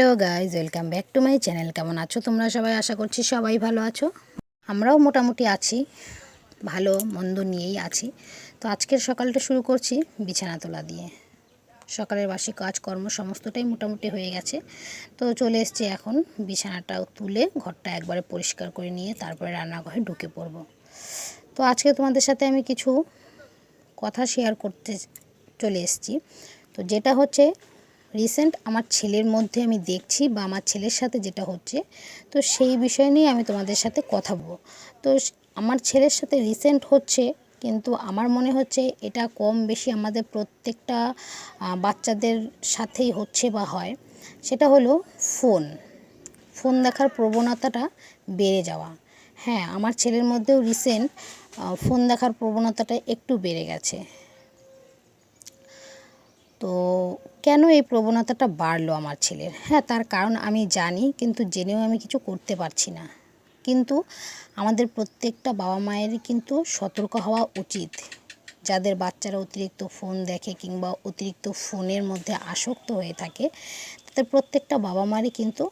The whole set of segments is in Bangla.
Hello guys welcome back to my channel. কেমন আছো তোমরা সবাই? আশা করছি সবাই ভালো আছো। আমরাও মোটামুটি আছি, ভালো, মন্দ নিয়েই আছি। তো আজকের সকালটা শুরু করছি বিছানা তোলা দিয়ে। সকালের বাসি কাজকর্ম সমস্তটাই মোটামুটি হয়ে গেছে। তো চলে এসছি এখন বিছানাটাও তুলে ঘরটা একবারে পরিষ্কার করে নিয়ে তারপরে রান্নাঘরে ঢুকে পড়ব। তো আজকে তোমাদের সাথে আমি কিছু কথা শেয়ার করতে চলে এসেছি। তো যেটা হচ্ছে রিসেন্ট আমার ছেলের মধ্যে আমি দেখছি বা আমার ছেলের সাথে যেটা হচ্ছে, তো সেই বিষয় নিয়ে আমি তোমাদের সাথে কথা বলব। তো আমার ছেলের সাথে রিসেন্ট হচ্ছে, কিন্তু আমার মনে হচ্ছে এটা কম বেশি আমাদের প্রত্যেকটা বাচ্চাদের সাথেই হচ্ছে বা হয়। সেটা হলো ফোন ফোন দেখার প্রবণতাটা বেড়ে যাওয়া। হ্যাঁ আমার ছেলের মধ্যেও রিসেন্ট ফোন দেখার প্রবণতাটা একটু বেড়ে গেছে। তো কেন এই প্রবণতাটা বাড়লো আমার ছেলের? হ্যাঁ তার কারণ আমি জানি, কিন্তু জেনেও আমি কিছু করতে পারছি না। কিন্তু আমাদের প্রত্যেকটা বাবা মায়েরই কিন্তু সতর্ক হওয়া উচিত। যাদের বাচ্চারা অতিরিক্ত ফোন দেখে কিংবা অতিরিক্ত ফোনের মধ্যে আসক্ত হয়ে থাকে, তাদের প্রত্যেকটা বাবা মায়েরই কিন্তু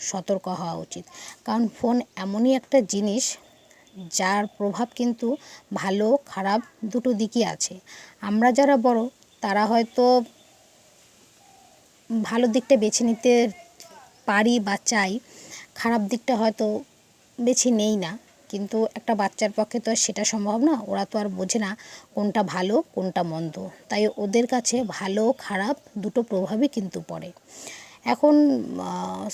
সতর্ক হওয়া উচিত। কারণ ফোন এমনই একটা জিনিস, যার প্রভাব কিন্তু ভালো, খারাপ দুটো দিকই আছে। আমরা যারা বড়, তারা হয়তো ভালো দিকটা বেছে নিতে পারি বা চাই, খারাপ দিকটা হয়তো বেছে নেই না। কিন্তু একটা বাচ্চার পক্ষে তো সেটা সম্ভব না, ওরা তো আর বোঝে না কোনটা ভালো, কোনটা মন্দ। তাই ওদের কাছে ভালো, খারাপ দুটো প্রভাবই কিন্তু পড়ে। এখন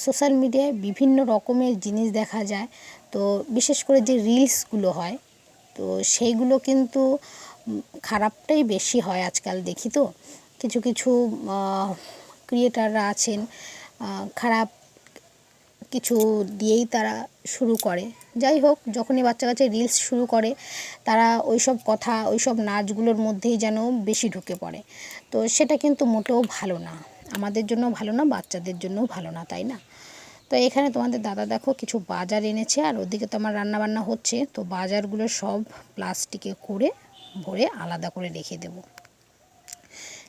সোশ্যাল মিডিয়ায় বিভিন্ন রকমের জিনিস দেখা যায়। তো বিশেষ করে যে রিলসগুলো হয়, তো সেইগুলো কিন্তু খারাপটাই বেশি হয় আজকাল দেখি তো। কিছু কিছু ক্রিয়েটাররা আছেন খারাপ কিছু দিয়েই তারা শুরু করে। যাই হোক, যখনই বাচ্চা কাছে রিলস শুরু করে, তারা ওইসব কথা, ওইসব নাচগুলোর মধ্যেই যেন বেশি ঢুকে পড়ে। তো সেটা কিন্তু মোটেও ভালো না। আমাদের জন্য ভালো না, বাচ্চাদের জন্যও ভালো না, তাই না? তো এখানে তোমাদের দাদা দেখো কিছু বাজার এনেছে, আর ওদিকে তো আমার রান্না বান্না হচ্ছে। তো বাজারগুলো সব প্লাস্টিকে করে ভরে আলাদা করে রেখে দেব।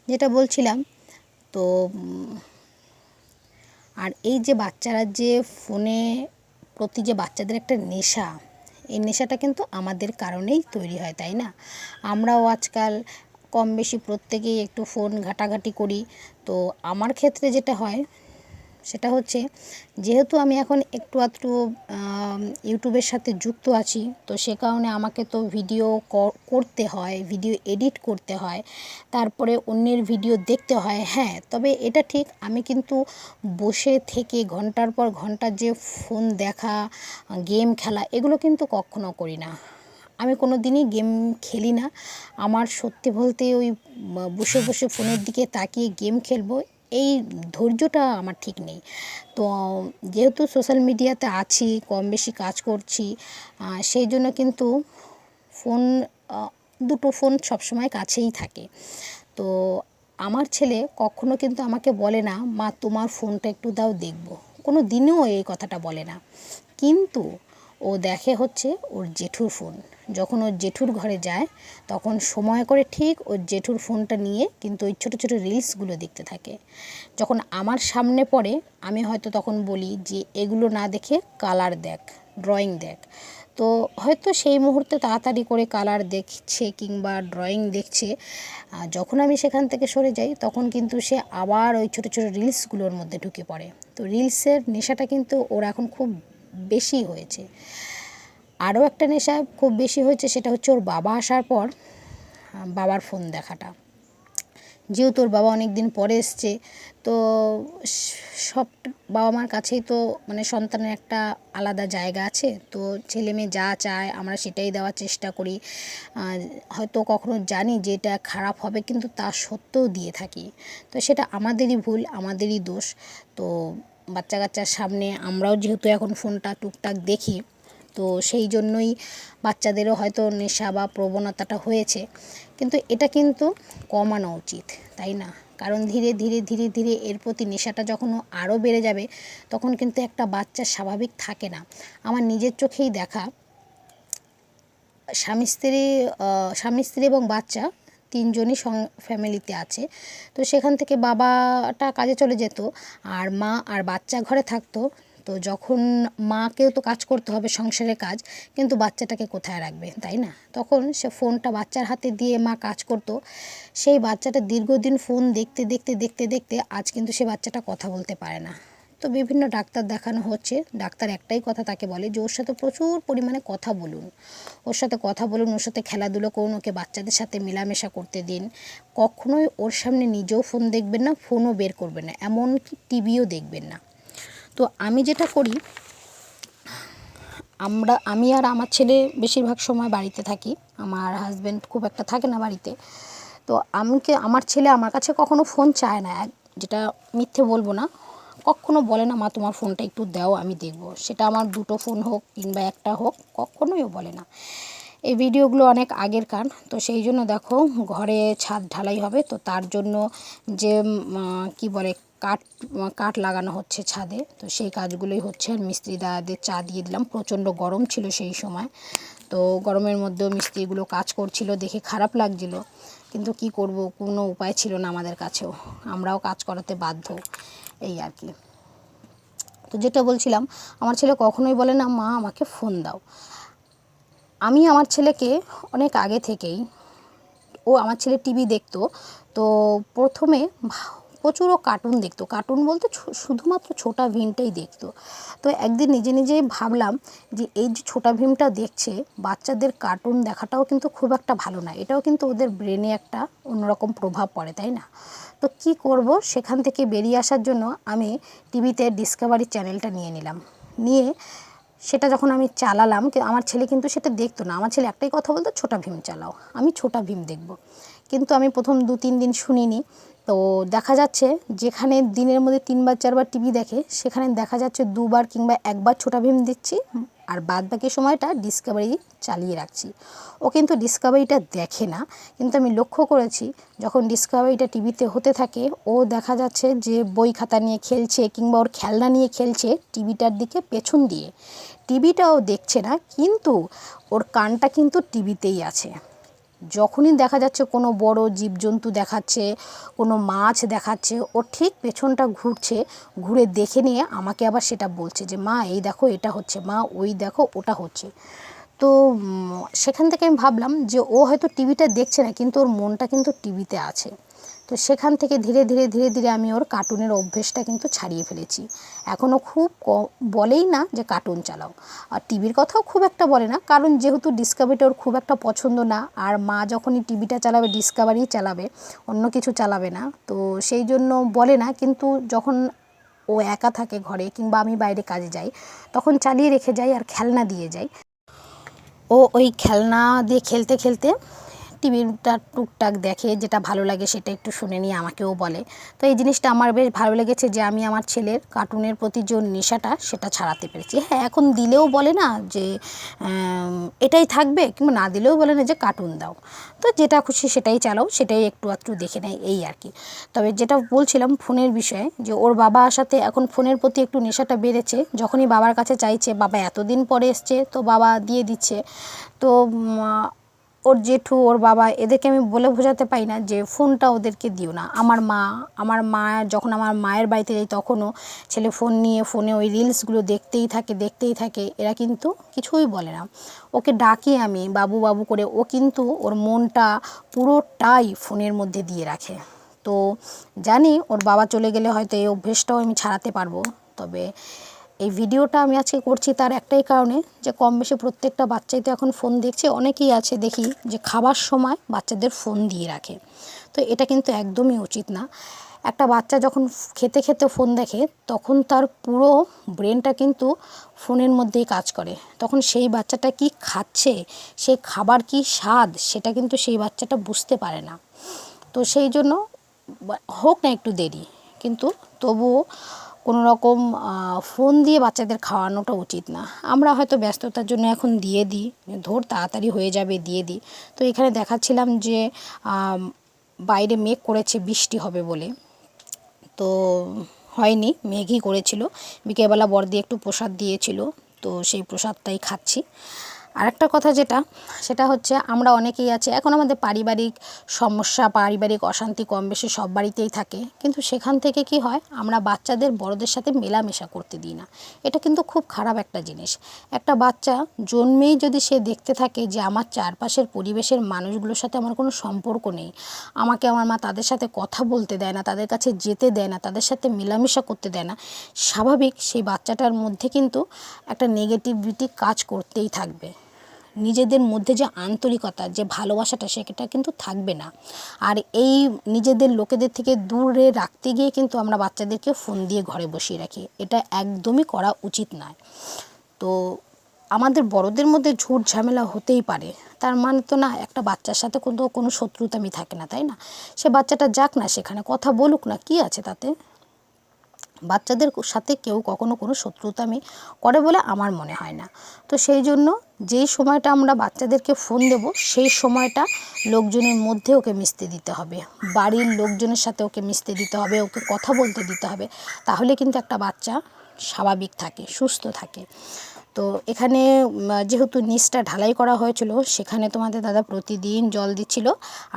যেটা বলছিলাম তো আর এই যে বাচ্চারা যে ফোনে প্রতি যে বাচ্চাদের একটা নেশা, এই নেশাটা কিন্তু আমাদের কারণেই তৈরি হয়, তাই না? আমরাও আজকাল কম বেশি প্রত্যেকেই একটু ফোন ঘাটাঘাটি করি। তো আমার ক্ষেত্রে যেটা হয় সেটা হচ্ছে, যেহেতু আমি এখন একটু আধটু ইউটিউবের সাথে যুক্ত আছি, তো সে কারণে আমাকে তো ভিডিও করতে হয় ভিডিও এডিট করতে হয়, তারপরে অন্যের ভিডিও দেখতে হয় হ্যাঁ তবে এটা ঠিক, আমি কিন্তু বসে থেকে ঘণ্টার পর ঘণ্টা যে ফোন দেখা গেম খেলা, এগুলো কিন্তু কখনো করি না। আমি কোনো দিনই গেম খেলি না। আমার সত্যি বলতে ওই, বসে বসে ফোনের দিকে তাকিয়ে গেম খেলব এই ধৈর্যটা আমার ঠিক নেই। তো যেহেতু সোশ্যাল মিডিয়াতে আছি, কম বেশি কাজ করছি সেই জন্য কিন্তু ফোন দুটো ফোন সবসময় কাছেই থাকে। তো আমার ছেলে কখনো কিন্তু আমাকে বলে না, মা, তোমার ফোনটা একটু দাও, দেখব। কোনো দিনেও এই কথাটা বলে না। কিন্তু ও দেখে হচ্ছে ওর জেঠুর ফোন যখন ওর জেঠুর ঘরে যায়, তখন সময় করে ঠিক ওর জেঠুর ফোনটা নিয়ে কিন্তু ওই ছোটো ছোটো রিলসগুলো দেখতে থাকে। যখন আমার সামনে পড়ে, আমি হয়তো তখন বলি যে, এগুলো না দেখে কালার দেখ, ড্রয়িং দেখ। তো হয়তো সেই মুহূর্তে তাড়াতাড়ি করে কালার দেখছে কিংবা ড্রয়িং দেখছে যখন আমি সেখান থেকে সরে যাই, তখন কিন্তু সে আবার ওই ছোটো ছোটো রিলসগুলোর মধ্যে ঢুকে পড়ে। তো রিলসের নেশাটা কিন্তু ওর এখন খুব বেশি হয়েছে। আরও একটা নেশা খুব বেশি হয়েছে, সেটা হচ্ছে ওর বাবা আসার পর বাবার ফোন দেখাটা। যেহেতু ওর বাবা অনেক দিন পরে এসছে, তো সব বাবা মার কাছেই তো মানে সন্তানের একটা আলাদা জায়গা আছে। তো ছেলে মেয়ে যা চায়, আমরা সেটাই দেওয়ার চেষ্টা করি। হয়তো কখনো জানি যে এটা খারাপ হবে, কিন্তু তা সত্ত্বেও দিয়ে থাকি। তো সেটা আমাদেরই ভুল, আমাদেরই দোষ। তো বাচ্চা কাচ্চার সামনে আমরাও যেহেতু এখন ফোনটা টুকটাক দেখি তো সেই জন্যই বাচ্চাদেরও হয়তো নেশা বা প্রবণতাটা হয়েছে। কিন্তু এটা কিন্তু কমানো উচিত, তাই না? কারণ ধীরে ধীরে ধীরে ধীরে এর প্রতি নেশাটা যখন আরও বেড়ে যাবে, তখন কিন্তু একটা বাচ্চা স্বাভাবিক থাকে না। আমার নিজের চোখেই দেখা, স্বামী স্ত্রী স্বামী স্ত্রী এবং বাচ্চা তিনজনই সং ফ্যামিলিতে আছে। তো সেখান থেকে বাবাটা কাজে চলে যেত, আর মা আর বাচ্চা ঘরে থাকতো তো যখন মাকেও তো কাজ করতে হবে সংসারের কাজ, কিন্তু বাচ্চাটাকে কোথায় রাখবে, তাই না? তখন সে ফোনটা বাচ্চার হাতে দিয়ে মা কাজ করতো। সেই বাচ্চাটা দীর্ঘদিন ফোন দেখতে দেখতে দেখতে দেখতে আজ কিন্তু সে বাচ্চাটা কথা বলতে পারে না। তো বিভিন্ন ডাক্তার দেখানো হচ্ছে। ডাক্তার একটাই কথা তাকে বলে যে, ওর সাথে প্রচুর পরিমাণে কথা বলুন। ওর সাথে কথা বলুন, ওর সাথে খেলাধুলো করুন, ওকে বাচ্চাদের সাথে মেলামেশা করতে দিন। কখনোই ওর সামনে নিজেও ফোন দেখবেন না, ফোনও বের করবেন না, এমনকি টিভিও দেখবেন না। তো আমি যেটা করি, আমরা, আমি আর আমার ছেলে বেশিরভাগ সময় বাড়িতে থাকি। আমার হাজব্যান্ড খুব একটা থাকে না বাড়িতে। তো আমাকে, আমার ছেলে আমার কাছে কখনো ফোন চায় না। যেটা মিথ্যে বলব না। কখনো বলে না, মা, তোমার ফোনটা একটু দাও, আমি দেখব। সেটা আমার দুটো ফোন হোক কিংবা একটা হোক, কখনোই বলে না। এই ভিডিওগুলো অনেক আগের কার তো সেই জন্য দেখো, ঘরে ছাদ ঢালাই হবে। তো তার জন্য যে কি বলে কাঠ কাঠ লাগানো হচ্ছে ছাদে। তো সেই কাজগুলোই হচ্ছে। আর মিস্ত্রি দাদাদের চা দিয়ে দিলাম। প্রচণ্ড গরম ছিল সেই সময়। তো গরমের মধ্যেও মিস্ত্রিগুলো কাজ করছিল, দেখে খারাপ লাগছিল। কিন্তু কি করব? কোনো উপায় ছিল না আমাদের কাছেও। আমরাও কাজ করাতে বাধ্য। এই আর কি। তো যেটা বলছিলাম, আমার ছেলে কখনোই বলে না, মা, আমাকে ফোন দাও। আমি আমার ছেলেকে অনেক আগে থেকেই, ও আমার ছেলে টিভি দেখতো। তো প্রথমে ভা- প্রচুর ও কার্টুন দেখতো। কার্টুন বলতে শুধুমাত্র ছোটা ভীমটাই দেখতো। তো একদিন নিজে নিজেই ভাবলাম যে এই যে ছোটা ভীমটা দেখছে, বাচ্চাদের কার্টুন দেখাটাও কিন্তু খুব একটা ভালো না এটাও কিন্তু ওদের ব্রেনে একটা অন্যরকম প্রভাব পড়ে, তাই না? তো কি করব? সেখান থেকে বেরিয়ে আসার জন্য আমি টিভিতে ডিসকভারি চ্যানেলটা নিয়ে নিলাম। নিয়ে সেটা যখন আমি চালালাম আমার ছেলে কিন্তু সেটা দেখতো না। আমার ছেলে একটাই কথা বলতো, ছোটা ভীম চালাও। আমি ছোটা ভীম দেখব। কিন্তু আমি প্রথম দু তিন দিন শুনিনি। তো দেখা যাচ্ছে যেখানে দিনের মধ্যে তিনবার, চারবার টিভি দেখে, সেখানে দেখা যাচ্ছে দুবার কিংবা একবার ছোটা ভীম দিচ্ছি আর বাদ বাকি সময়টা ডিসকভারি চালিয়ে রাখছি। ও কিন্তু ডিসকভারিটা দেখে না, কিন্তু আমি লক্ষ্য করেছি, যখন ডিসকভারিটা টিভিতে হতে থাকে, ও দেখা যাচ্ছে যে বই খাতা নিয়ে খেলছে কিংবা ওর খেলনা নিয়ে খেলছে টিভিটার দিকে পেছন দিয়ে। টিভিটাও দেখছে না, কিন্তু ওর কানটা কিন্তু টিভিতেই আছে। যখনই দেখা যাচ্ছে কোনো বড় জীবজন্তু দেখাচ্ছে, কোনো মাছ দেখাচ্ছে, ও ঠিক পেছনটা ঘুরছে, ঘুরে দেখে নিয়ে আমাকে আবার সেটা বলছে যে, মা, এই দেখো, এটা হচ্ছে, মা, ওই দেখো, ওটা হচ্ছে। তো সেখান থেকে আমি ভাবলাম যে, ও হয়তো টিভিটা দেখছে না, কিন্তু ওর মনটা কিন্তু টিভিতে আছে। তো সেখান থেকে ধীরে ধীরে ধীরে ধীরে আমি ওর কার্টুনের অভ্যেসটা কিন্তু ছাড়িয়ে ফেলেছি। এখনও খুব বলেই না যে কার্টুন চালাও। আর টিভির কথাও খুব একটা বলে না, কারণ যেহেতু ডিসকাভারিটা ওর খুব একটা পছন্দ না, আর মা যখনই টিভিটা চালাবে ডিসকাভারিই চালাবে, অন্য কিছু চালাবে না। তো সেই জন্য বলে না, কিন্তু যখন ও একা থাকে ঘরে কিংবা আমি বাইরে কাজে যাই, তখন চালিয়ে রেখে যাই আর খেলনা দিয়ে যাই। ও ওই খেলনা দিয়ে খেলতে খেলতে টিভিটা টুকটাক দেখে, যেটা ভালো লাগে সেটা একটু শুনে নিয়ে আমাকেও বলে। তো এই জিনিসটা আমার বেশ ভালো লেগেছে যে আমি আমার ছেলের কার্টুনের প্রতি যে নেশাটা, সেটা ছাড়াতে পেরেছি। হ্যাঁ এখন দিলেও বলে না যে এটাই থাকবে কিংবা না দিলেও বলে না যে, কার্টুন দাও। তো যেটা খুশি সেটাই চালাও, সেটাই একটু আধটু দেখে নেয়, এই আর কি। তবে যেটা বলছিলাম ফোনের বিষয়ে, যে ওর বাবা সাথে এখন ফোনের প্রতি একটু নেশাটা বেড়েছে, যখনই বাবার কাছে চাইছে, বাবা, এতদিন পরে এসছে, তো বাবা দিয়ে দিচ্ছে। তো ওর জেঠু, ওর বাবা এদেরকে আমি বলে বোঝাতে পারি না যে ফোনটা ওদেরকে দিও না। আমার মা আমার মা যখন আমার মায়ের বাড়িতে যাই তখনও ছেলে ফোন নিয়ে ফোনে ওই রিলসগুলো দেখতেই থাকে দেখতেই থাকে। এরা কিন্তু কিছুই বলে না। ওকে ডাকি আমি বাবু বাবু করে। ও কিন্তু ওর মনটা পুরোটাই ফোনের মধ্যে দিয়ে রাখে। তো জানি ওর বাবা চলে গেলে হয়তো এই অভ্যেসটাও আমি ছাড়াতে পারব। তবে এই ভিডিওটা আমি আজকে করছি তার একটাই কারণে যে কম বেশি প্রত্যেকটা বাচ্চাই তো এখন ফোন দেখছে। অনেকেই আছে দেখি যে খাবার সময় বাচ্চাদের ফোন দিয়ে রাখে। তো এটা কিন্তু একদমই উচিত না। একটা বাচ্চা যখন খেতে খেতে ফোন দেখে তখন তার পুরো ব্রেনটা কিন্তু ফোনের মধ্যেই কাজ করে। তখন সেই বাচ্চাটা কি খাচ্ছে সেই খাবার কি স্বাদ, সেটা কিন্তু সেই বাচ্চাটা বুঝতে পারে না। তো সেই জন্য হোক না একটু দেরি, কিন্তু তবুও কোনো রকম ফোন দিয়ে বাচ্চাদের খাওয়ানোটা উচিত না। আমরা হয়তো ব্যস্ততার জন্য এখন দিয়ে দিই, ধর তাড়াতাড়ি হয়ে যাবে, দিয়ে দিই। তো এখানে দেখাচ্ছিলাম যে বাইরে মেঘ করেছে, বৃষ্টি হবে বলে। তো হয়নি, মেঘই করেছিল। বিকেলবেলা বর দিয়ে একটু প্রসাদ দিয়েছিল, তো সেই প্রসাদটাই খাচ্ছি। আরেকটা কথা যেটা, সেটা হচ্ছে আমরা অনেকেই আছে, এখন আমাদের পারিবারিক সমস্যা, পারিবারিক অশান্তি কম বেশি সব বাড়িতেই থাকে, কিন্তু সেখান থেকে কি হয়, আমরা বাচ্চাদের বড়দের সাথে মেলামেশা করতে দিই না। এটা কিন্তু খুব খারাপ একটা জিনিস। একটা বাচ্চা জন্মেই যদি সে দেখতে থাকে যে আমার চারপাশের পরিবেশের মানুষগুলোর সাথে আমার কোনো সম্পর্ক নেই, আমাকে আমার মা তাদের সাথে কথা বলতে দেয় না, তাদের কাছে যেতে দেয় না, তাদের সাথে মেলামেশা করতে দেয় না, স্বাভাবিক সেই বাচ্চাটার মধ্যে কিন্তু একটা নেগেটিভিটি কাজ করতেই থাকবে। নিজেদের মধ্যে যে আন্তরিকতা, যে ভালোবাসাটা সেটা কিন্তু থাকবে না। আর এই নিজেদের লোকেদের থেকে দূরে রাখতে গিয়ে কিন্তু আমরা বাচ্চাদেরকে ফোন দিয়ে ঘরে বসিয়ে রাখি। এটা একদমই করা উচিত নয়। তো আমাদের বড়দের মধ্যে ঝুট ঝামেলা হতেই পারে। তার মানে তো না, একটা বাচ্চার সাথে কোনো কোনো শত্রুতামি থাকে না, তাই না? সে বাচ্চাটা যাক না সেখানে, কথা বলুক না, কি আছে তাতে? বাচ্চাদের সাথে কেউ কখনো কোনো শত্রুতামি করে বলে আমার মনে হয় না। তো সেই জন্য যেই সময়টা আমরা বাচ্চাদেরকে ফোন দেব, সেই সময়টা লোকজনের মধ্যে ওকে মিশতে দিতে হবে। বাড়ির লোকজনের সাথে ওকে মিশতে দিতে হবে, ওকে কথা বলতে দিতে হবে। তাহলে কিন্তু একটা বাচ্চা স্বাভাবিক থাকে, সুস্থ থাকে। তো এখানে যেহেতু নিচটা ঢালাই করা হয়েছিল, সেখানে তোমাদের দাদা প্রতিদিন জল দিচ্ছিল,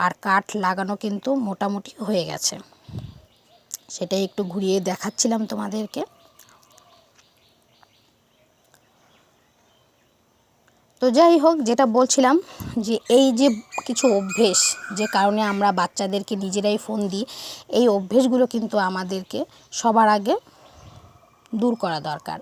আর কাঠ লাগানো কিন্তু মোটামুটি হয়ে গেছে। সেটাই একটু ঘুরিয়ে দেখাচ্ছিলাম তোমাদেরকে। তো যাই হোক, যেটা বলছিলাম যে এই যে কিছু অভ্যেস যে কারণে আমরা বাচ্চাদেরকে নিজেরাই ফোন দিই, এই অভ্যেসগুলো কিন্তু আমাদেরকে সবার আগে দূর করা দরকার।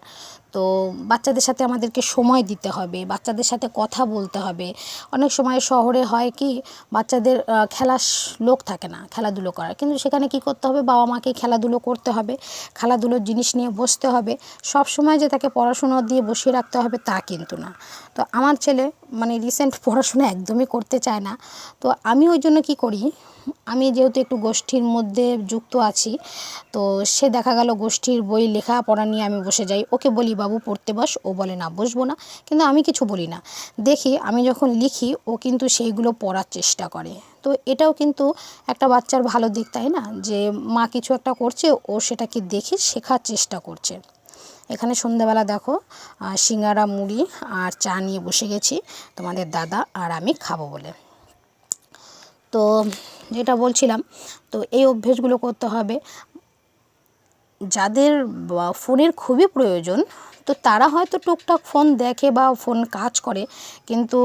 তো বাচ্চাদের সাথে আমাদেরকে সময় দিতে হবে, বাচ্চাদের সাথে কথা বলতে হবে। অনেক সময় শহরে হয় কি, বাচ্চাদের খেলার লোক থাকে না, খেলাধুলো করার। কিন্তু সেখানে কি করতে হবে? বাবা মাকে খেলাধুলো করতে হবে, খেলাধুলোর জিনিস নিয়ে বসতে হবে। সব সময় যে তাকে পড়াশুনো দিয়ে বসিয়ে রাখতে হবে তা কিন্তু না। তো আমার ছেলে মানে রিসেন্ট পড়াশোনা একদমই করতে চায় না। তো আমি ওই জন্য কী করি, আমি যেহেতু একটু গোষ্ঠীর মধ্যে যুক্ত আছি, তো সে দেখা গেল গোষ্ঠীর বই লেখাপড়া নিয়ে আমি বসে যাই। ওকে বলি বাবু পড়তে বস, ও বলে, না, বসবো না। কিন্তু আমি কিছু বলি না। দেখি, আমি যখন লিখি, ও কিন্তু সেইগুলো পড়ার চেষ্টা করে। তো এটাও কিন্তু একটা বাচ্চার ভালো দিক, তাই না? যে মা কিছু একটা করছে, ও সেটাকে দেখে শেখার চেষ্টা করছে। এখানে সন্ধ্যাবেলা দেখো সিঙ্গারা, মুড়ি আর চা নিয়ে বসে গেছি তোমাদের দাদা আর আমি খাব বলে। তো যেটা বলছিলাম, তো এই অভ্যেসগুলো করতে হবে। যাদের ফোনের খুবই প্রয়োজন তো তারা হয়তো টুকটাক ফোন দেখে বা ফোন কাজ করে, কিন্তু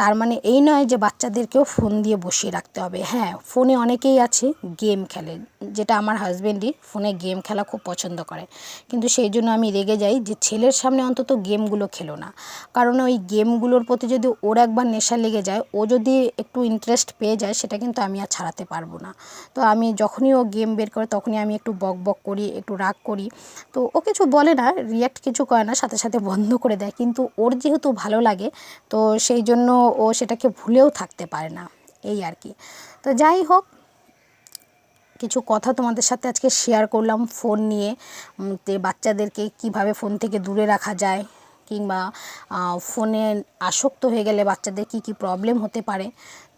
তার মানে এই নয় যে বাচ্চাদেরকেও ফোন দিয়ে বসিয়ে রাখতে হবে। হ্যাঁ ফোনে অনেকেই আছে গেম খেলে, যেটা আমার হাজব্যান্ডই ফোনে গেম খেলা খুব পছন্দ করে। কিন্তু সেই জন্য আমি রেগে যাই যে ছেলের সামনে অন্তত গেমগুলো খেলো না। কারণ ওই গেমগুলোর প্রতি যদি ওর একবার নেশা লেগে যায়, ও যদি একটু ইন্টারেস্ট পেয়ে যায়, সেটা কিন্তু আমি আর ছাড়াতে পারব না। তো আমি যখনই ও গেম বের করে, তখনই আমি একটু বক বক করি, একটু রাগ করি। তো ও কিছু বলে না রিয়াক্ট কিছু করে না, সাথে সাথে বন্ধ করে দেয়। কিন্তু ওর যেহেতু ভালো লাগে, তো সেই জন্য ও সেটাকে ভুলেও থাকতে পারে না। এই আর কি। তো যাই হোক, কিছু কথা তোমাদের সাথে আজকে শেয়ার করলাম ফোন নিয়ে। বাচ্চাদেরকে কীভাবে ফোন থেকে দূরে রাখা যায়, কিংবা ফোনে আসক্ত হয়ে গেলে বাচ্চাদের কি কি প্রবলেম হতে পারে।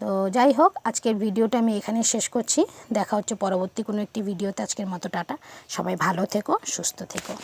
তো যাই হোক, আজকের ভিডিওটা আমি এখানে শেষ করছি। দেখা হচ্ছে পরবর্তী কোনো একটি ভিডিওতে আজকের মতো টাটা। সবাই ভালো থেকো, সুস্থ থেকো।